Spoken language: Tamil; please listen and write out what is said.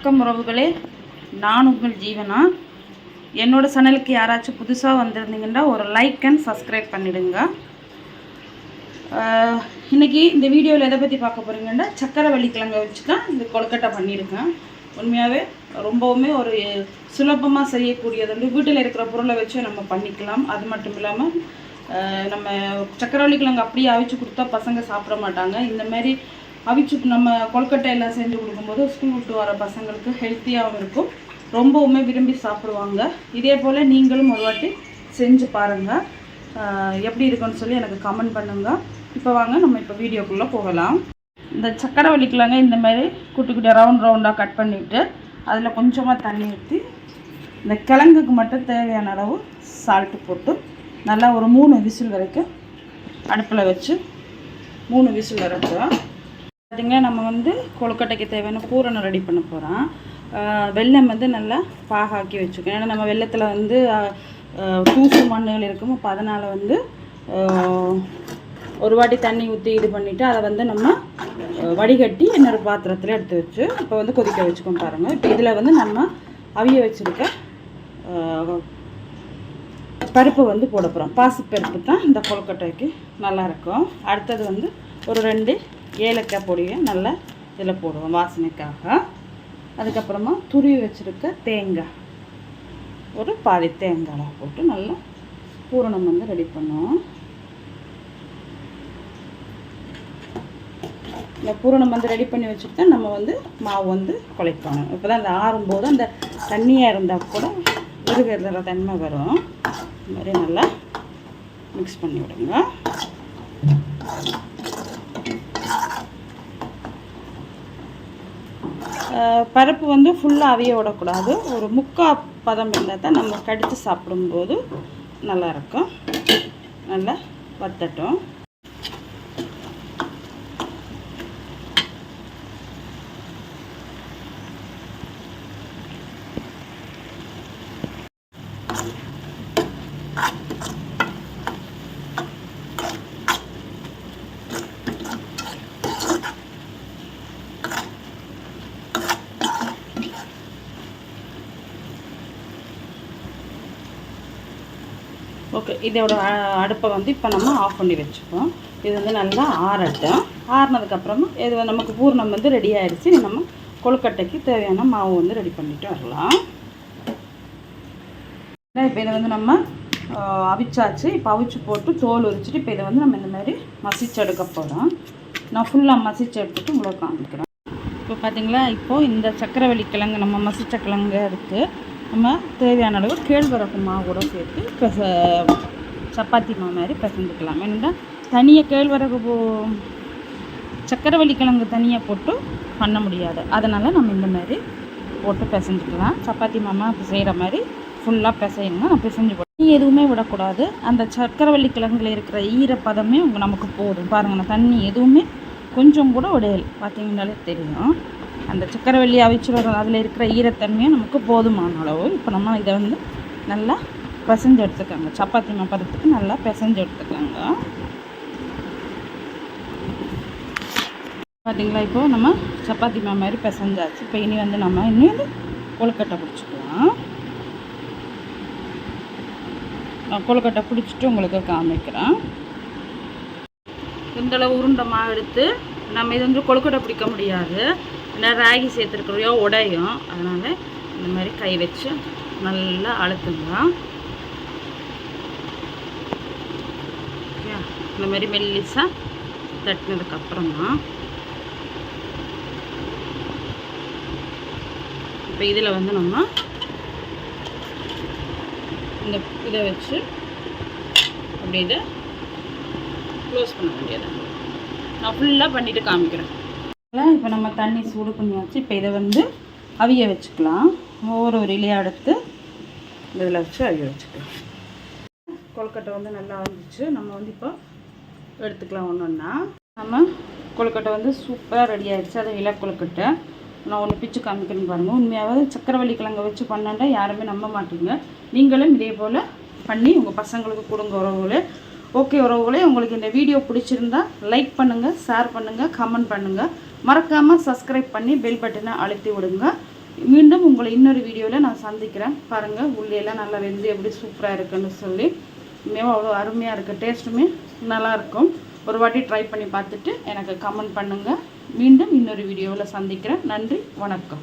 வணக்கம் உறவுகளே. நான் உங்கள் ஜீவனா? என்னோட சேனலுக்கு யாராச்சும் புதுசாக வந்திருந்தீங்கன்னா ஒரு லைக் அண்ட் சப்ஸ்கிரைப் பண்ணிடுங்க. இன்றைக்கி இந்த வீடியோவில் எதை பற்றி பார்க்க போகிறீங்கன்னா சக்கரை வள்ளிக்கிழங்க வச்சு தான் இந்த கொழுக்கட்டை பண்ணியிருக்கேன். உண்மையாகவே ரொம்பவுமே ஒரு சுலபமாக செய்யக்கூடியது வந்து வீட்டில் இருக்கிற பொருளை வச்சு நம்ம பண்ணிக்கலாம். அது மட்டும் இல்லாமல் நம்ம சக்கரவள்ளி கிழங்கு அப்படியே அவிச்சு கொடுத்தா பசங்க சாப்பிட மாட்டாங்க. இந்தமாரி அவிச்சு நம்ம கொழுக்கட்டை எல்லாம் செஞ்சு கொடுக்கும்போது ஸ்கூல் விட்டு வர பசங்களுக்கு ஹெல்த்தியாகவும் இருக்கும். ரொம்பவுமே விரும்பி சாப்பிடுவாங்க. இதே போல் நீங்களும் ஒரு வாட்டி செஞ்சு பாருங்கள் எப்படி இருக்குன்னு சொல்லி எனக்கு கமெண்ட் பண்ணுங்கள் இப்போ வாங்க நம்ம இப்போ வீடியோக்குள்ளே போகலாம். இந்த சக்கரை வலிக்கலாங்க இந்த மாதிரி குட்டி குட்டி ரவுண்ட் ரவுண்டாக கட் பண்ணிவிட்டு அதில் கொஞ்சமாக தண்ணி ஊற்றி இந்த கிழங்குக்கு மட்டும் தேவையான அளவு சால்ட்டு போட்டு நல்லா ஒரு மூணு விசில் வரைக்கும் அடுப்பில் வச்சு மூணு விசில் வரைக்கும் பார்த்திங்க நம்ம வந்து கொழுக்கட்டைக்கு தேவையான பூரணம் ரெடி பண்ண போகிறோம் வெல்லம் வந்து நல்லா பாகாக்கி வச்சுக்கணும். ஏன்னா நம்ம வெள்ளத்தில் வந்து தூசு மண்ணுகள் இருக்கும். அப்போ அதனால் வந்து ஒரு வாட்டி தண்ணி ஊற்றி இது பண்ணிவிட்டு அதை வந்து நம்ம வடிகட்டி இன்னொரு பாத்திரத்தில் எடுத்து வச்சு இப்போ வந்து கொதிக்க வச்சுக்கோம் பாருங்கள் இப்போ இதில் வந்து நம்ம அவிய வச்சுருக்க பருப்பு வந்து போட போகிறோம் பாசிப்பருப்பு தான் இந்த கொழுக்கட்டைக்கு நல்லாயிருக்கும் அடுத்தது வந்து ஒரு ரெண்டு ஏலக்காய் பொடியை நல்லா இதில் போடுவோம் வாசனைக்காக. அதுக்கப்புறமா துருவி வச்சுருக்க தேங்காய். ஒரு பாதி தேங்காய் போட்டு நல்லா பூரணம் வந்து ரெடி பண்ணுவோம். இந்த பூரணம் வந்து ரெடி பண்ணி வச்சுட்டு தான் நம்ம வந்து மாவு வந்து குழைக்கணும். இப்போ தான் அந்த ஆறும்போது அந்த தண்ணியாக இருந்தால் கூட விருகிறதுல தன்மை வரும். இந்த மாதிரி நல்லா மிக்ஸ் பண்ணி விடுங்க. பருப்பு வந்து ஃபுல்லாக அவிய விடக்கூடாது. ஒரு முக்கால் பதம் இருந்தால் தான் நம்ம கடித்து சாப்பிடும்போது நல்லாயிருக்கும் நல்லா வத்தட்டும். ஓகே இதோட அடுப்பை வந்து இப்போ நம்ம ஆஃப் பண்ணி வச்சுப்போம். இது வந்து நல்லா ஆறட்டும். ஆறினதுக்கப்புறமா இது நமக்கு பூர்ணம் வந்து ரெடி ஆயிடுச்சு. நம்ம கொழுக்கட்டைக்கு தேவையான மாவு வந்து ரெடி பண்ணிட்டு வரலாம். இப்போ இதை வந்து நம்ம அவிச்சாச்சு. இப்போ அவிச்சு போட்டு தோல் உரிச்சிட்டு இப்போ இதை வந்து நம்ம இந்த மாதிரி மசிச்சு எடுக்க போகிறோம் நான் ஃபுல்லாக மசிச்சு எடுத்துட்டு உங்களுக்கு காமிக்கிறேன். இப்போ பார்த்தீங்களா இப்போது இந்த சக்கரவள்ளி கிழங்கு நம்ம மசிச்ச கிழங்கு இருக்குது நம்ம தேவையான அளவு கேழ்வரகு மாவு கூட சேர்த்து பெச சப்பாத்தி மாவு மாதிரி பிசைஞ்சுக்கலாம். ஏன்னா தனியாக கேழ்வரகு போ சக்கரவள்ளி கிழங்கு தனியாக போட்டு பண்ண முடியாது. அதனால் நம்ம இந்த மாதிரி போட்டு பிசைஞ்சுக்கலாம். சப்பாத்தி மாமா செய்கிற மாதிரி ஃபுல்லாக பிசையுங்க நான் பிசைஞ்சு போட்டு தண்ணி எதுவுமே விடக்கூடாது. அந்த சக்கரவள்ளி கிழங்குல இருக்கிற ஈரப்பதமே நமக்கு போதும். பாருங்கள் தண்ணி எதுவுமே கொஞ்சம் கூட விடையல் பார்த்தீங்கன்னாலே தெரியும். அந்த சக்கரவள்ளி அவிச்சு அதில் இருக்கிற ஈரத்தன்மையும் நமக்கு போதுமான அளவு. இப்போ நம்ம இதை வந்து நல்லா பிசைஞ்சு எடுத்துக்கோங்க. சப்பாத்தி மாப்பறதுக்கு நல்லா பிசைஞ்சு எடுத்துக்கோங்க. பார்த்தீங்களா இப்போ நம்ம சப்பாத்தி மா மாதிரி பிசைஞ்சாச்சு. இப்போ இனி வந்து நம்ம இனி வந்து கொழுக்கட்டை பிடிச்சிக்கலாம். நான் கொழுக்கட்டை பிடிச்சிட்டு உங்களுக்கு காமிக்கிறேன். இந்த அளவு உருண்டை மாவு எடுத்து நம்ம இது வந்து கொழுக்கட்டை பிடிக்க முடியாது. இல்லை ராகி சேர்த்துருக்குறையோ உடையும். அதனால் இந்த மாதிரி கை வச்சு நல்லா அழுத்துங்களாம் ஓகே இந்த மாதிரி மெல்லிசாக தட்டினதுக்கப்புறமா இப்போ இதில் வந்து நம்ம இந்த இதை வச்சு அப்படி இதை க்ளோஸ் பண்ண வேண்டியது நான் ஃபுல்லாக பண்ணிவிட்டு காமிக்கிறேன். இப்போ நம்ம தண்ணி சூடு பண்ணி வச்சு இப்போ இதை வந்து அவிய வச்சுக்கலாம். ஒவ்வொரு ஒரு இலையாக எடுத்து இதில் வச்சு அவிய வச்சுக்கலாம். கொழுக்கட்டை வந்து நல்லா வந்துச்சு நம்ம வந்து இப்போ எடுத்துக்கலாம் ஒன்று ஒன்றா நம்ம கொழுக்கட்டை வந்து சூப்பராக ரெடி ஆகிடுச்சு அது இலை கொழுக்கட்டை. நான் ஒன்று பிச்சு காமிக்கிறேன்னு பாருங்கள் உண்மையாகவே சக்கரவள்ளி கிழங்க வச்சு பண்ணாண்டா யாருமே நம்ப மாட்டீங்க. நீங்களும் இதே போல் பண்ணி உங்கள் பசங்களுக்கு கொடுங்க உறவுகளே. ஓகே உறவுகளே உங்களுக்கு இந்த வீடியோ பிடிச்சிருந்தா லைக் பண்ணுங்கள் ஷேர் பண்ணுங்கள் கமெண்ட் பண்ணுங்கள் மறக்காமல் சப்ஸ்கிரைப் பண்ணி பெல் பட்டனை அழுத்தி விடுங்க. மீண்டும் உங்களை இன்னொரு வீடியோவில் நான் சந்திக்கிறேன். பாருங்கள் உள்ளியெல்லாம் நல்லா வெந்து எப்படி சூப்பராக இருக்குன்னு சொல்லி. உண்மையாக அவ்வளோ அருமையாக இருக்குது டேஸ்ட்டுமே நல்லாயிருக்கும் ஒரு வாட்டி ட்ரை பண்ணி பார்த்துட்டு எனக்கு கமெண்ட் பண்ணுங்கள் மீண்டும் இன்னொரு வீடியோவில் சந்திக்கிறேன். நன்றி வணக்கம்.